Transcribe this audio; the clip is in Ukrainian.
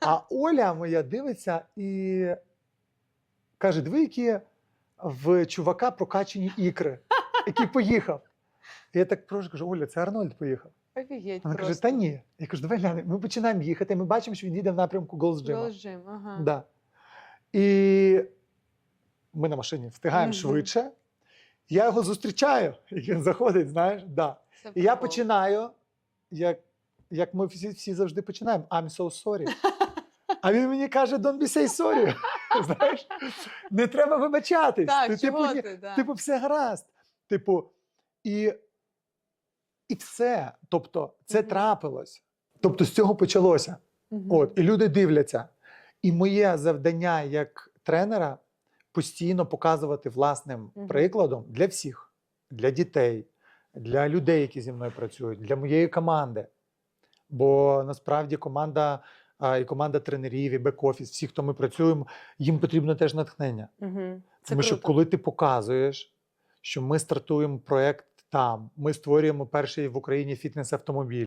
А Оля моя дивиться і каже: диви, які в чувака прокачані ікри, який поїхав. І я так прошу, кажу, Оля, це Арнольд поїхав. Офігеть Вона просто. каже: Та ні. Я кажу, давай глянемо. Ми починаємо їхати. Ми бачимо, що він їде в напрямку Голос Джима. Ага. Да. І ми на машині встигаємо Мгм. швидше. Я його зустрічаю, і він заходить, знаєш, да. Це І я прикол. починаю, як, як ми всі, всі завжди починаємо, I'm so sorry. А він мені каже, don't be say sorry. Знаєш, не треба вибачатись. Так, Ти, чого типу, ні- ти? Да. типу, все гаразд. Типу, і, і все. Тобто, це Мгм. трапилось. Тобто, з цього почалося. Мгм. От, і люди дивляться. І моє завдання як тренера постійно показувати власним Мгм. прикладом для всіх, для дітей, для людей, які зі мною працюють, для моєї команди. Бо насправді команда і команда тренерів, і бек-офіс, всі, хто ми працюємо, їм потрібно теж натхнення. Угу. Це Тому що коли ти показуєш, що ми стартуємо проект там, ми створюємо перший в Україні фітнес-автомобіль.